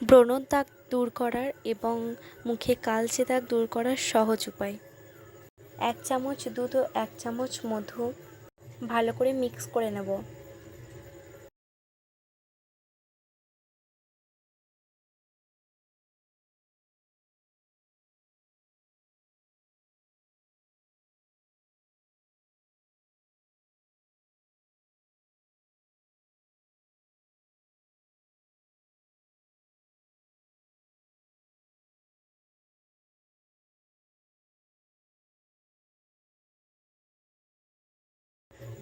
ব্রণর দাগ দূর করার এবং মুখে কালচে দাগ দূর করার সহজ উপায়। এক চামচ দুধ ও এক চামচ মধু ভালো করে মিক্স করে নেব।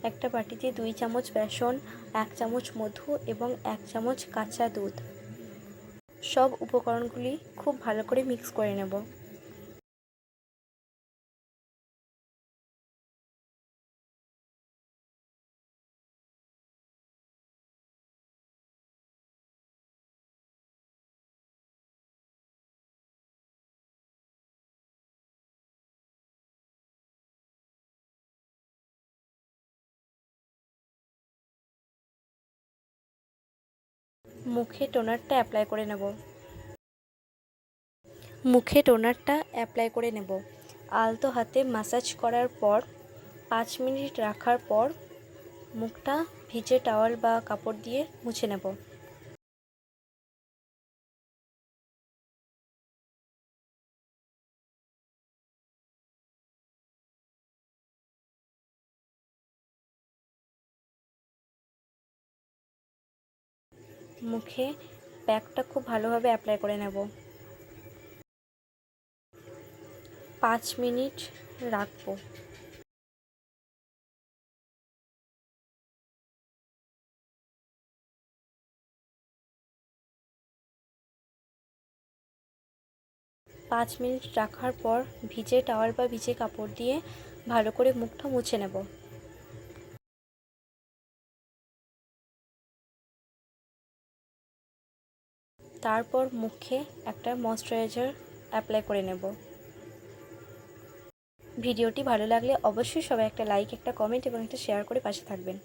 একটা বাটিতে দুই চামচ বেসন, এক চামচ মধু এবং এক চামচ কাঁচা দুধ। সব উপকরণগুলি খুব ভালো করে মিক্স করে নেব। মুখে টোনারটা অ্যাপ্লাই করে নেব। মুখে টোনারটা অ্যাপ্লাই করে নেব। আলতো হাতে মাসাজ করার পর, পাঁচ মিনিট রাখার পর, মুখটা ভিজে টাওয়াল বা কাপড় দিয়ে মুছে নেব। মুখে প্যাকটা খুব ভালোভাবে অ্যাপ্লাই করে নেব। পাঁচ মিনিট রাখব। পাঁচ মিনিট রাখার পর ভিজে টাওয়াল বা ভিজে কাপড় দিয়ে ভালো করে মুখটা মুছে নেব। তারপর মুখে একটা ময়শ্চারাইজার অ্যাপ্লাই করে নেব। ভিডিওটি ভালো লাগলে অবশ্যই সবাই একটা লাইক, একটা কমেন্ট এবং একটা শেয়ার করে পাশে থাকবেন।